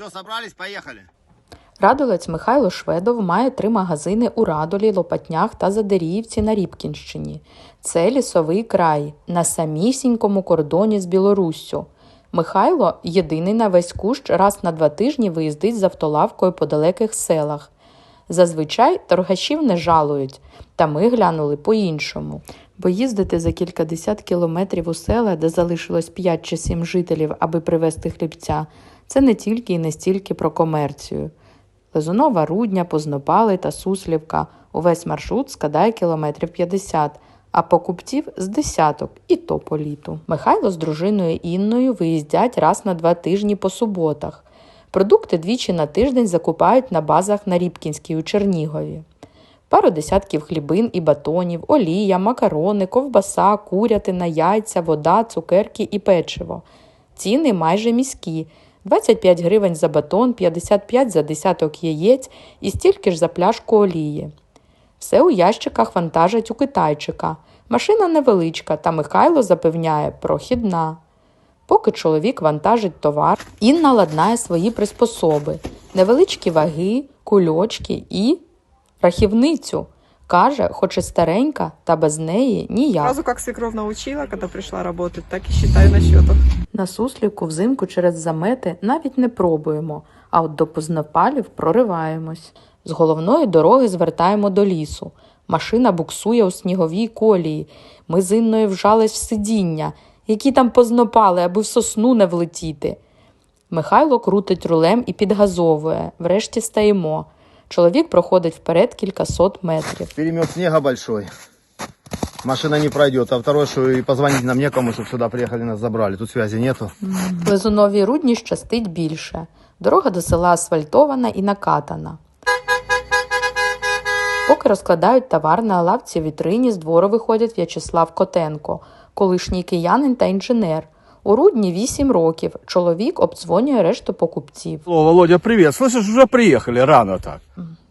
Все, собрались, поехали. Радулець Михайло Шведов має три магазини у Радолі, Лопатнях та Задеріївці на Рібкінщині. Це лісовий край на самісінькому кордоні з Білоруссю. Михайло єдиний на весь кущ раз на два тижні виїздить з автолавкою по далеких селах. Зазвичай торгашів не жалують, та ми глянули по-іншому. Бо їздити за кількадесят кілометрів у села, де залишилось 5 чи 7 жителів, аби привезти хлібця, це не тільки і не стільки про комерцію. Лизунова, Рудня, Познопали та Суслівка. Увесь маршрут складає кілометрів 50, а покупців з десяток, і то по літу. Михайло з дружиною Інною виїздять раз на два тижні по суботах. Продукти двічі на тиждень закупають на базах на Рібкінській у Чернігові. Пару десятків хлібин і батонів, олія, макарони, ковбаса, курятина, яйця, вода, цукерки і печиво. Ціни майже міські. 25 гривень за батон, 55 за десяток яєць і стільки ж за пляшку олії. Все у ящиках вантажать у китайчика. Машина невеличка, та Михайло запевняє прохідна. Поки чоловік вантажить товар, Інна ладнає свої приспособи, невеличкі ваги, кульочки і рахівницю. Каже, хоч і старенька, та без неї ніяк. Сразу как свекровь научила, когда пришла работать, так и считаю на счетах. На суслівку взимку через замети навіть не пробуємо, а от до познопалів прориваємось. З головної дороги звертаємо до лісу. Машина буксує у сніговій колії. Ми з Інною вжались в сидіння, які там познопали, аби в сосну не влетіти. Михайло крутить рулем і підгазовує. Врешті стаємо. Чоловік проходить вперед кількасот метрів. Перемет снега большой. Машина не пройдет. А второе, что и позвонить нам некому, чтобы сюда приехали, нас забрали. Тут связи нету. Лизуновій рудні щастить більше. Дорога до села асфальтована і накатана. Поки розкладають товар на лавці вітрині, з двору виходять В'ячеслав Котенко, колишній киянин та інженер. У рудні 8 років. Чоловік обдзвонює решту покупців. О, Володя, привет. Слышишь, уже приехали рано так.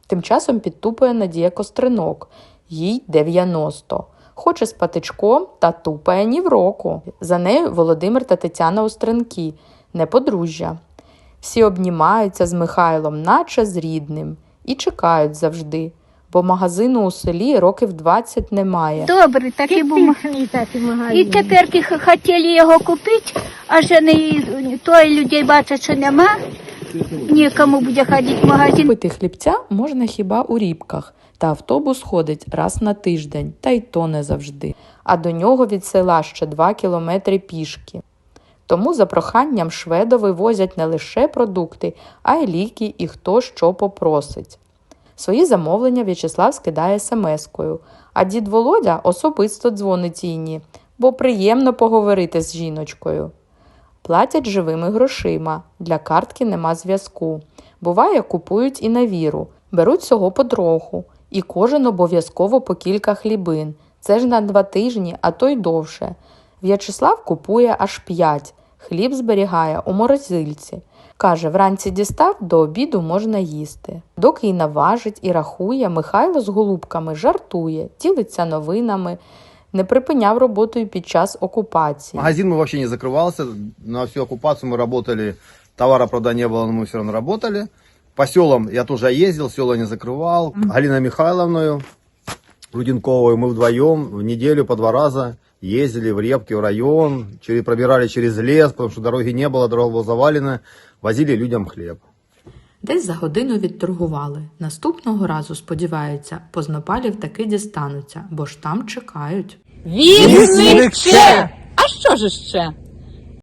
Тим часом підтупує Надія Костринок. Їй 90. Хоче з патичком та тупає ні в року. За нею Володимир та Тетяна Остренки, не подружжя. Всі обнімаються з Михайлом, наче з рідним, і чекають завжди, бо магазину у селі років 20 немає. Добре, так і був. І тепер ті х- хотіли його купити, а жени той людей бачать, що нема. Нікому буде ходити в магазин. Купити хлібця можна хіба у рібках, та автобус ходить раз на тиждень, та й то не завжди. А до нього від села ще два кілометри пішки. Тому за проханням шведови возять не лише продукти, а й ліки і хто що попросить. Свої замовлення В'ячеслав скидає смс-кою, а дід Володя особисто дзвонить Інні, бо приємно поговорити з жіночкою. Платять живими грошима, для картки нема зв'язку. Буває, купують і на віру, беруть всього потроху, і кожен обов'язково по кілька хлібин. Це ж на два тижні, а то й довше. В'ячеслав купує аж п'ять, хліб зберігає у морозильці. Каже, вранці дістав, до обіду можна їсти. Доки й наважить і рахує, Михайло з голубками жартує, ділиться новинами, не припиняв роботу і під час окупації. Магазин мы вообще не закрывался. На всю оккупацию мы работали. Товара, правда, не было, но мы все равно работали. По селам я тоже ездил, села не закрывал. Галина Михайловною Руденковой мы вдвоем в неделю по два раза ездили в Репки, в район, через, пробирали через лес, потому что дороги не было, дорога была завалена, возили людям хлеб. Десь за годину відторгували. Наступного разу, сподіваються, познопалів таки дістануться, бо ж там чекають. Вісник! А що ж ще?